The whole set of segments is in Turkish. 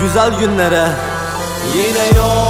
Güzel günlere. Yine yoksun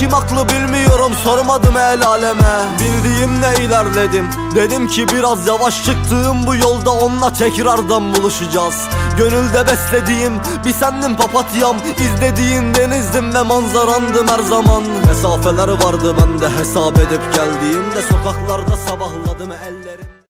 Kim haklı bilmiyorum sormadım el aleme. Bildiğimle ilerledim Dedim ki biraz yavaş çıktığım bu yolda onunla tekrardan buluşacağız. Gönülde beslediğim bir sendin papatyam. İzlediğin denizdim ve manzarandım her zaman. Mesafeler vardı ben de hesap edip geldiğimde Sokaklarda sabahladım el